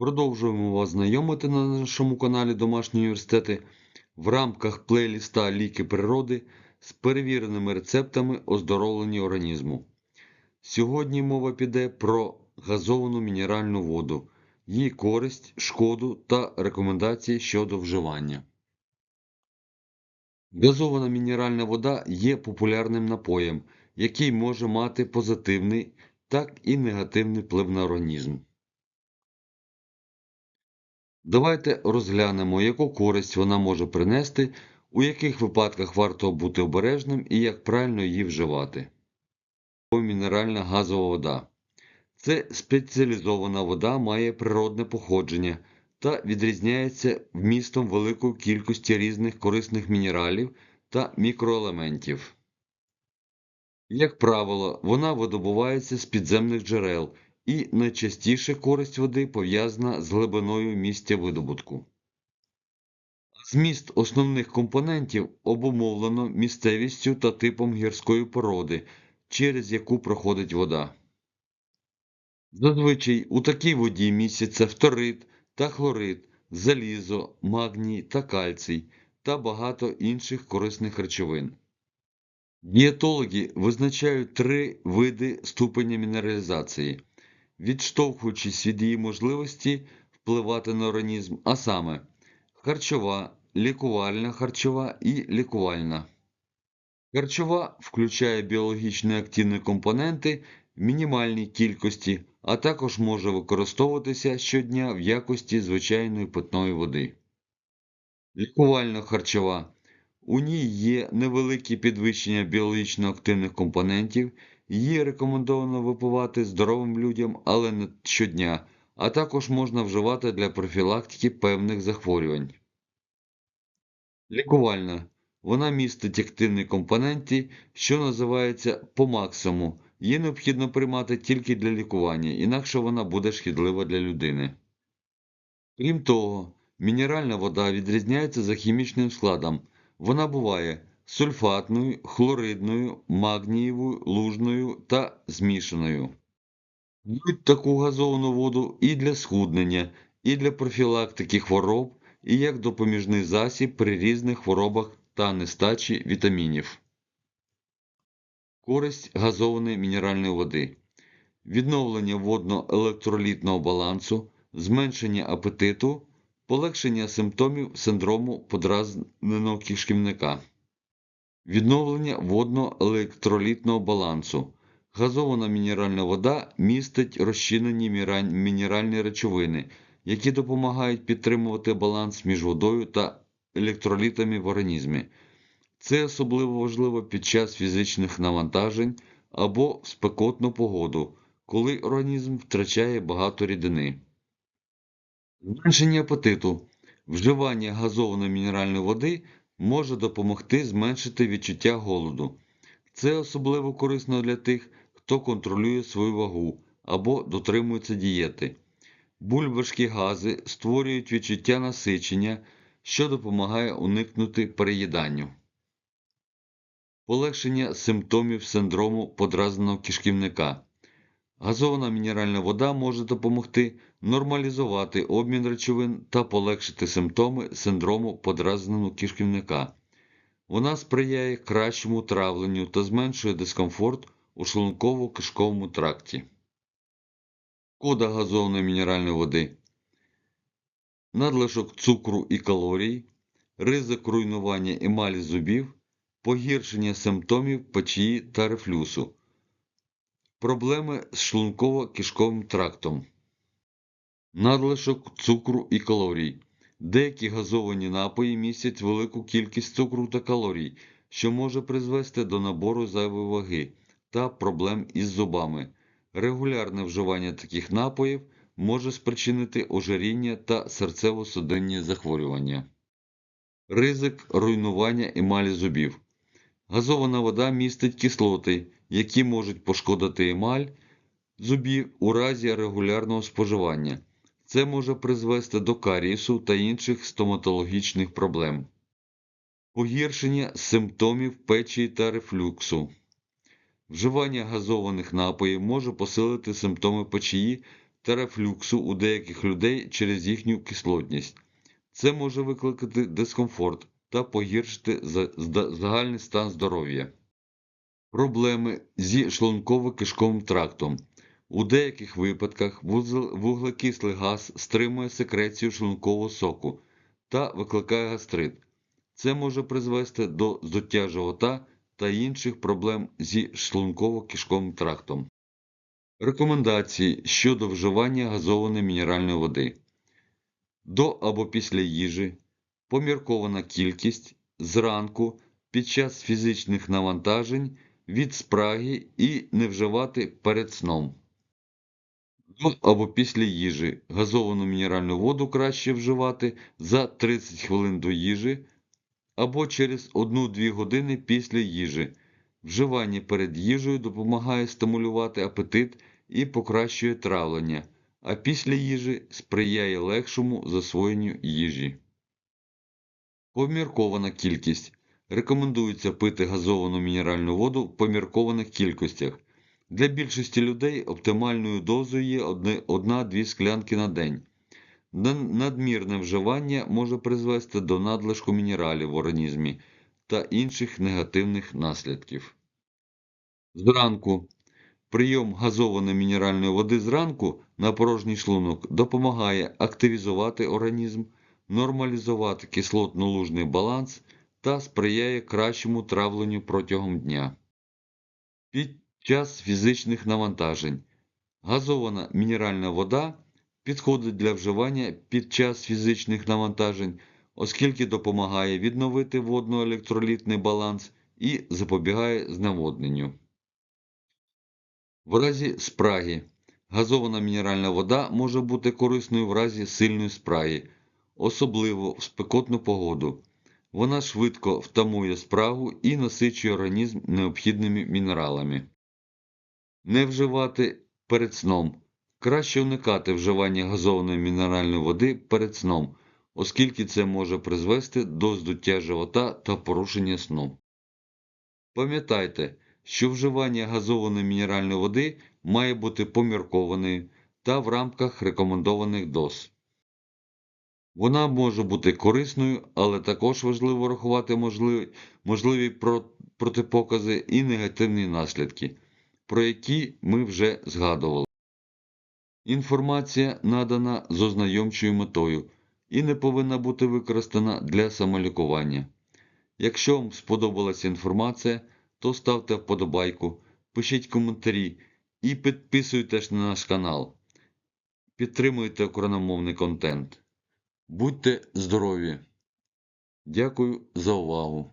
Продовжуємо вас знайомити на нашому каналі Домашні університети в рамках плейліста Ліки природи з перевіреними рецептами оздоровлення організму. Сьогодні мова піде про газовану мінеральну воду, її користь, шкоду та рекомендації щодо вживання. Газована мінеральна вода є популярним напоєм, який може мати позитивний, так і негативний вплив на організм. Давайте розглянемо, яку користь вона може принести, у яких випадках варто бути обережним і як правильно її вживати. Мінеральна газова вода. Це спеціалізована вода має природне походження та відрізняється вмістом великої кількості різних корисних мінералів та мікроелементів. Як правило, вона видобувається з підземних джерел і найчастіше користь води пов'язана з глибиною місця видобутку. Зміст основних компонентів обумовлено місцевістю та типом гірської породи, через яку проходить вода. Зазвичай у такій воді містяться фторид та хлорид, залізо, магній та кальцій та багато інших корисних речовин. Дієтологи визначають три види ступеня мінералізації, відштовхуючись від її можливості впливати на організм, а саме харчова, лікувальна харчова і лікувальна. Харчова включає біологічно активні компоненти в мінімальній кількості, а також може використовуватися щодня в якості звичайної питної води. Лікувальна харчова. У ній є невелике підвищення біологічно активних компонентів, її рекомендовано випивати здоровим людям, але не щодня, а також можна вживати для профілактики певних захворювань. Лікувальна. Вона містить активні компоненти, що називається по максимуму. Її необхідно приймати тільки для лікування, інакше вона буде шкідлива для людини. Крім того, мінеральна вода відрізняється за хімічним складом. Вона буває сульфатною, хлоридною, магнієвою, лужною та змішаною. П'ють таку газовану воду і для схуднення, і для профілактики хвороб, і як допоміжний засіб при різних хворобах та нестачі вітамінів. Користь газованої мінеральної води. Відновлення водно-електролітного балансу, зменшення апетиту, полегшення симптомів синдрому подразненого кишківника. Відновлення водно-електролітного балансу. Газована мінеральна вода містить розчинені мінеральні речовини, які допомагають підтримувати баланс між водою та електролітами в організмі. Це особливо важливо під час фізичних навантажень або в спекотну погоду, коли організм втрачає багато рідини. Зменшення апетиту. Вживання газованої мінеральної води може допомогти зменшити відчуття голоду. Це особливо корисно для тих, хто контролює свою вагу або дотримується дієти. Бульбашки гази створюють відчуття насичення, що допомагає уникнути переїданню. Полегшення симптомів синдрому подразненого кишківника. Газована мінеральна вода може допомогти нормалізувати обмін речовин та полегшити симптоми синдрому подразненого кишківника. Вона сприяє кращому травленню та зменшує дискомфорт у шлунково-кишковому тракті. Кода газованої мінеральної води. Надлишок цукру і калорій, ризик руйнування емалі зубів, погіршення симптомів печії та рефлюсу. Проблеми з шлунково-кишковим трактом. Надлишок цукру і калорій. Деякі газовані напої містять велику кількість цукру та калорій, що може призвести до набору зайвої ваги та проблем із зубами. Регулярне вживання таких напоїв може спричинити ожиріння та серцево-судинні захворювання. Ризик руйнування емалі зубів. Газована вода містить кислоти, які можуть пошкодити емаль зубів у разі регулярного споживання. Це може призвести до карієсу та інших стоматологічних проблем. Погіршення симптомів печії та рефлюксу. Вживання газованих напоїв може посилити симптоми печії та рефлюксу у деяких людей через їхню кислотність. Це може викликати дискомфорт та погіршити загальний стан здоров'я. Проблеми зі шлунково-кишковим трактом. У деяких випадках вуглекислий газ стримує секрецію шлункового соку та викликає гастрит. Це може призвести до здуття живота та інших проблем зі шлунково-кишковим трактом. Рекомендації щодо вживання газованої мінеральної води. До або після їжі, поміркована кількість, зранку, під час фізичних навантажень, від спраги і не вживати перед сном. До або після їжі газовану мінеральну воду краще вживати за 30 хвилин до їжі або через 1-2 години після їжі. Вживання перед їжею допомагає стимулювати апетит і покращує травлення, а після їжі сприяє легшому засвоєнню їжі. Поміркована кількість. Рекомендується пити газовану мінеральну воду в поміркованих кількостях. Для більшості людей оптимальною дозою є 1-2 склянки на день. Надмірне вживання може призвести до надлишку мінералів в організмі та інших негативних наслідків. Зранку. Прийом газованої мінеральної води зранку на порожній шлунок допомагає активізувати організм, нормалізувати кислотно-лужний баланс та сприяє кращому травленню протягом дня. Під час фізичних навантажень. Газована мінеральна вода підходить для вживання під час фізичних навантажень, оскільки допомагає відновити водно-електролітний баланс і запобігає зневодненню. В разі спраги. Газована мінеральна вода може бути корисною в разі сильної спраги, особливо в спекотну погоду. Вона швидко втамує спрагу і насичує організм необхідними мінералами. Не вживати перед сном. Краще уникати вживання газованої мінеральної води перед сном, оскільки це може призвести до здуття живота та порушення сну. Пам'ятайте, що вживання газованої мінеральної води має бути поміркованою та в рамках рекомендованих доз. Вона може бути корисною, але також важливо рахувати можливі, можливі протипокази і негативні наслідки, про які ми вже згадували. Інформація надана з ознайомчою метою і не повинна бути використана для самолікування. Якщо вам сподобалася інформація, то ставте вподобайку, пишіть коментарі і підписуйтесь на наш канал. Підтримуйте україномовний контент. Будьте здорові! Дякую за увагу!